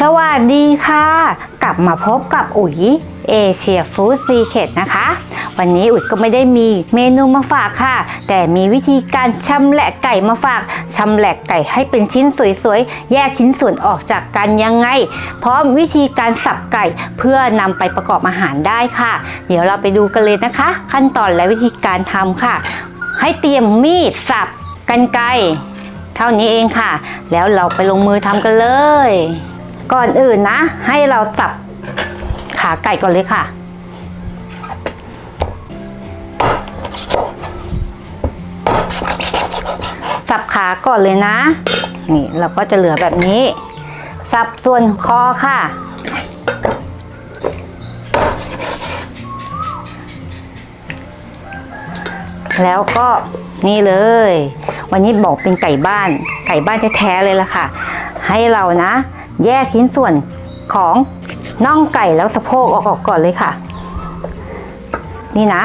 สวัสดีค่ะ กลับมาพบกับอุ๋ยเอเชียฟู้ดซีเคนะคะ วันนี้อุ๋ยก็ไม่ได้มีเมนูมาฝากค่ะ แต่มีวิธีการชำแหละไก่มาฝากชำแหละไก่ให้เป็นชิ้นสวยๆ แยกชิ้นส่วนออกจากกันยังไง พร้อมวิธีการสับไก่เพื่อนำไปประกอบอาหารได้ค่ะ เดี๋ยวเราไปดูกันเลยนะคะ ขั้นตอนและวิธีการทำค่ะ ให้เตรียมมีดสับกันไกรเท่านี้เองค่ะ แล้วเราไปลงมือทำกันเลย ก่อนอื่นนะ ให้เราสับขาไก่ก่อนเลยค่ะ สับขาก่อนเลยนะ นี่เราก็จะเหลือแบบนี้ สับส่วนคอค่ะ แล้วก็นี่เลย วันนี้บอกเป็นไก่บ้าน ไก่บ้านแท้ๆเลยล่ะค่ะ ให้เรานะ แยกชิ้นส่วนของน่องไก่แล้วสะโพกออกก่อนเลยค่ะ นี่นะ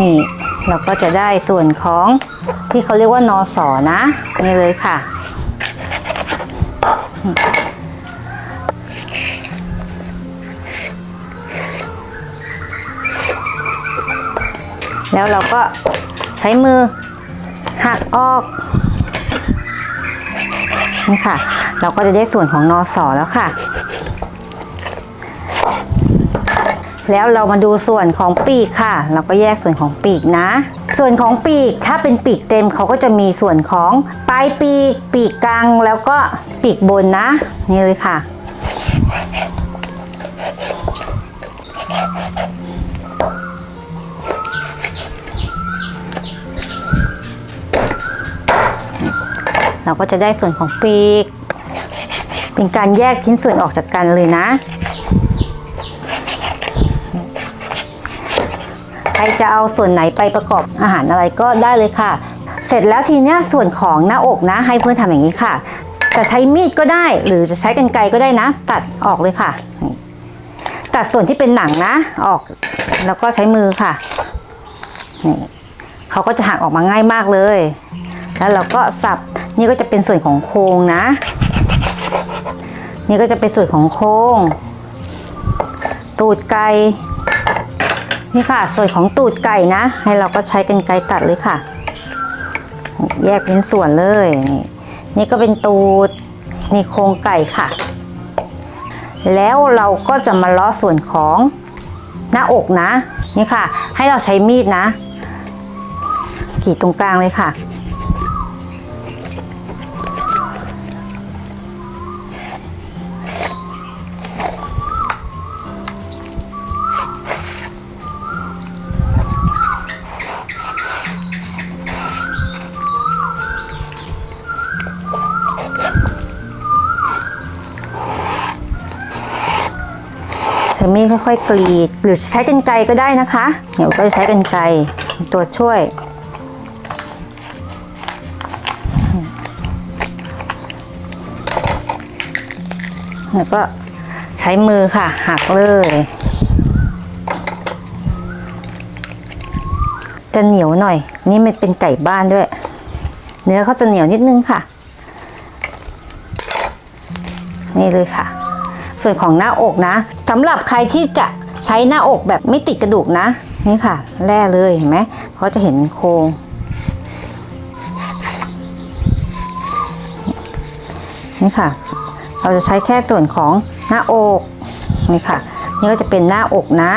นี่เราก็จะได้ส่วนของที่เขาเรียกว่านอสอนะ นี่เลยค่ะ แล้วเราก็ใช้มือหักออกนี่ค่ะ เราก็จะได้ส่วนของนอสอแล้วค่ะ แล้วเรามาดูส่วนของปีกค่ะ เราก็แยกส่วนของปีกนะ ส่วนของปีกถ้าเป็นปีกเต็มเขาก็จะมีส่วนของปลายปีก ปีกกลางแล้วก็ปีกบนนะ นี่เลยค่ะ เราก็จะได้ส่วนของปีก เป็นการแยกชิ้นส่วนออกจากกันเลยนะ ใครจะเอาส่วนไหนไปประกอบอาหารอะไรก็ได้เลยค่ะ เสร็จแล้วทีนี้ส่วนของหน้าอกนะ ให้เพื่อนทำอย่างนี้ค่ะ จะใช้มีดก็ได้ หรือจะใช้กรรไกรก็ได้นะ ตัดออกเลยค่ะ ตัดส่วนที่เป็นหนังนะออก แล้วก็ใช้มือค่ะนี่เขาก็จะหักออกมาง่ายมากเลย แล้วเราก็สับ นี่ก็จะเป็นส่วนของโครงนะ นี่ก็จะเป็นส่วนของโครงตูดไก่นี่ค่ะ ส่วนของตูดไก่นะ ให้เราก็ใช้กันไกรตัดเลยค่ะ แยกเป็นส่วนเลยนี่นี่ก็เป็นตูดนี่โครงไก่ค่ะ แล้วเราก็จะมาล้อส่วนของหน้าอกนะ นี่ค่ะ ให้เราใช้มีดนะกรีดตรงกลางเลยค่ะ ช้มีดค่อยๆ กรีด หรือใช้กันไกรก็ได้นะคะ เดี๋ยวก็จะใช้กันไกรตัวช่วย แล้วก็ใช้มือค่ะ หักเลย จะเหนียวหน่อย นี่มันเป็นไก่บ้านด้วย เนื้อเขาจะเหนียวนิดนึงค่ะ นี่เลยค่ะ ส่วนของหน้าอกนะ สำหรับใครที่จะใช้หน้าอกแบบไม่ติดกระดูกนะ นี่ค่ะแร่เลยเห็นไหมเขาจะเห็นโครงนี่ค่ะ เราจะใช้แค่ส่วนของหน้าอกนี่ค่ะ นี่ก็จะเป็นหน้าอกนะ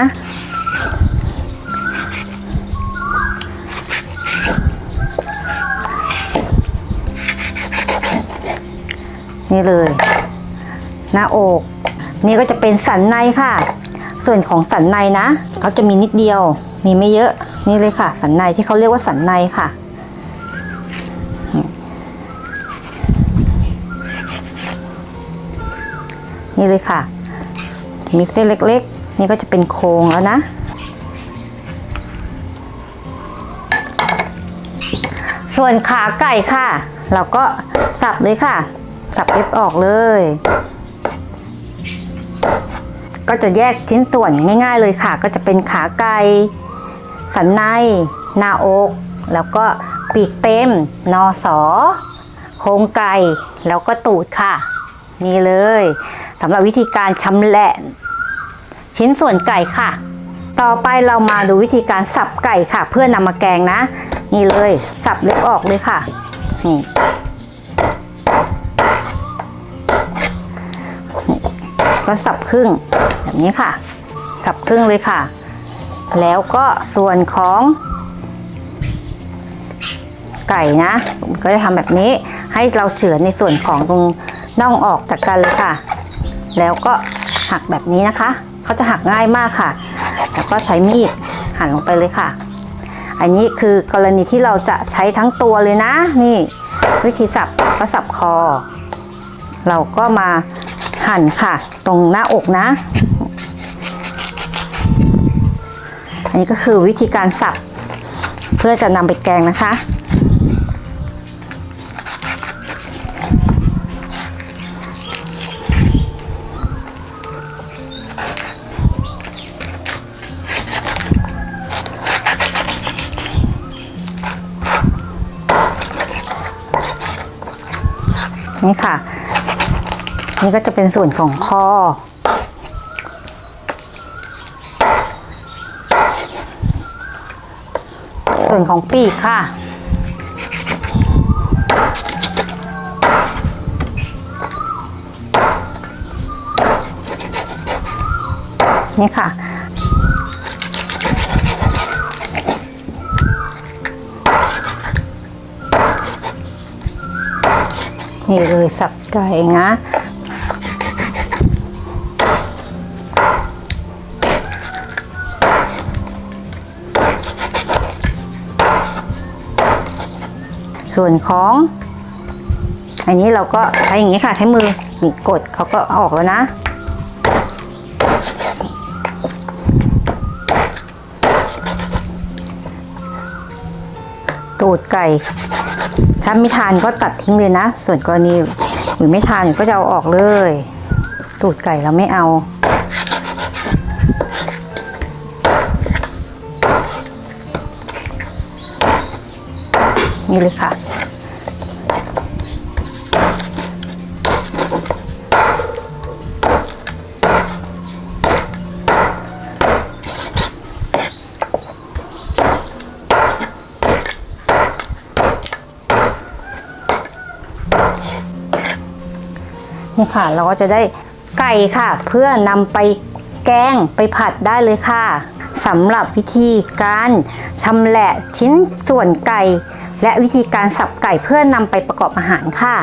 นี่เลย หน้าอก นี่ก็จะเป็นสันในค่ะ ส่วนของสันในนะเขาจะมีนิดเดียว มีไม่เยอะนี่เลยค่ะ สันในที่เขาเรียกว่าสันในค่ะนี่เลยค่ะ มีเส้นเล็กๆ นี่ก็จะเป็นโครงแล้วนะ ส่วนขาไก่ค่ะ เราก็สับเลยค่ะ สับเล็บออกเลย ก็จะแยกชิ้นส่วนง่าย ๆ เลยค่ะ ก็จะเป็นขาไก่สันใน หน้าอก แล้วก็ปีกเต็ม นอสอโครงไก่แล้วก็ตูดค่ะ นี่เลยสำหรับวิธีการชำแหละชิ้นส่วนไก่ค่ะ ต่อไปเรามาดูวิธีการสับไก่ค่ะ เพื่อนำมาแกงนะ นี่เลยสับเล็บออกเลยค่ะนี่ก็สับครึ่ง นี้ค่ะ สับครึ่งเลยค่ะ แล้วก็ส่วนของไก่นะก็จะทำแบบนี้ให้เราเฉือนในส่วนของตรงน่องออกจากกันเลยค่ะ แล้วก็หักแบบนี้นะคะเขาจะหักง่ายมากค่ะ แล้วก็ใช้มีดหั่นลงไปเลยค่ะ อันนี้คือกรณีที่เราจะใช้ทั้งตัวเลยนะ นี่วิธีสับก็สับคอ เราก็มาหั่นค่ะ ตรงหน้าอกนะ อันนี้ก็คือวิธีการสับเพื่อจะนำไปแกงนะคะนี่ค่ะ นี่ก็จะเป็นส่วนของคอ ส่วนของปีกค่ะ นี่ค่ะ นี่เลยสับไก่นะ ส่วนของ อันนี้เราก็ใช้อย่างนี้ค่ะใช้มือนี่กดเขาก็ออกแล้วนะ ตูดไก่ ถ้าไม่ทานก็ตัดทิ้งเลยนะ ส่วนกรณีหรือไม่ทานก็จะเอาออกเลย ตูดไก่เราไม่เอา นี่เลยค่ะ นี่ค่ะ เราก็จะได้ไก่ค่ะ เพื่อนำไปแกงไปผัดได้เลยค่ะ สำหรับวิธีการชำแหละชิ้นส่วนไก่ และวิธีการสับไก่เพื่อนำไปประกอบอาหารค่ะ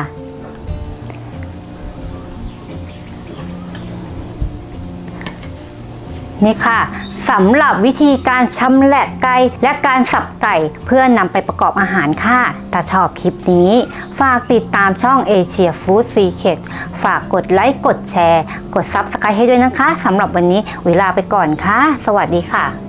นี่ค่ะสำหรับวิธีการชำแหละไก่และการสับไก่เพื่อนำไปประกอบอาหารค่ะ ถ้าชอบคลิปนี้ ฝากติดตามช่อง Asia Food Secret ฝากกดไลค์ กดแชร์ กด Subscribe ให้ด้วยนะคะสำหรับวันนี้เวลาไปก่อนค่ะ สวัสดีค่ะ